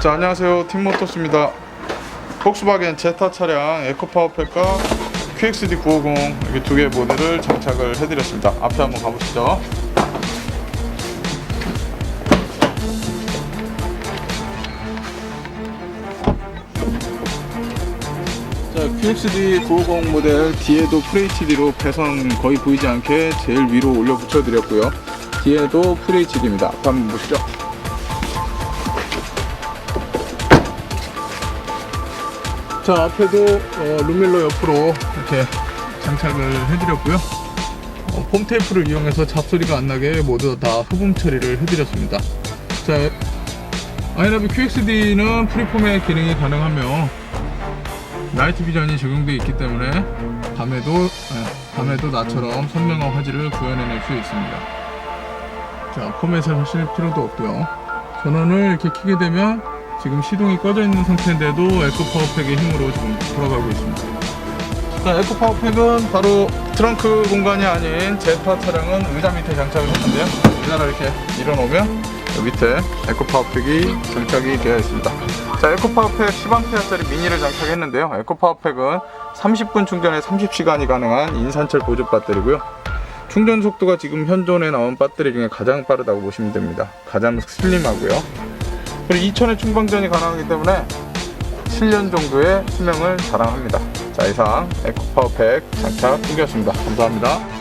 자 안녕하세요. 팀모터스입니다. 폭스바겐 제타 차량 에코파워팩과 QXD 950 이렇게 두 개의 모델을 장착을 해드렸습니다. 앞에 한번 가보시죠. 자 QXD 950 모델 뒤에도 FHD로 배선 거의 보이지 않게 제일 위로 올려 붙여 드렸고요. 뒤에도 FHD입니다. 앞에 한번 보시죠 자 앞에도 어, 룸밀러 옆으로 이렇게 장착을 해드렸고요. 어, 폼 테이프를 이용해서 잡소리가 안 나게 모두 다 흡음 처리를 해드렸습니다. 자 아이라비 QXD는 프리폼의 기능이 가능하며 나이트 비전이 적용되어 있기 때문에 밤에도 예, 밤에도 나처럼 선명한 화질을 구현해낼 수 있습니다. 자 포맷을 하실 필요도 없고요. 전원을 이렇게 켜게 되면 지금 시동이 꺼져 있는 상태인데도 에코 파워팩의 힘으로 지금 돌아가고 있습니다. 자, 에코 파워팩은 바로 트렁크 공간이 아닌 제타 차량은 의자 밑에 장착을 했는데요. 의자를 이렇게 밀어놓으면 이 밑에 에코 파워팩이 장착이 되어 있습니다. 자, 에코 파워팩 10A짜리 미니를 장착했는데요. 에코 파워팩은 30분 충전에 30시간이 가능한 인산철 보조 배터리고요. 충전 속도가 지금 현존에 나온 배터리 중에 가장 빠르다고 보시면 됩니다. 가장 슬림하고요. 그리고 2000의 충방전이 가능하기 때문에 7년 정도의 수명을 자랑합니다. 자 이상 에코파워팩 장착 중이었습니다. 감사합니다.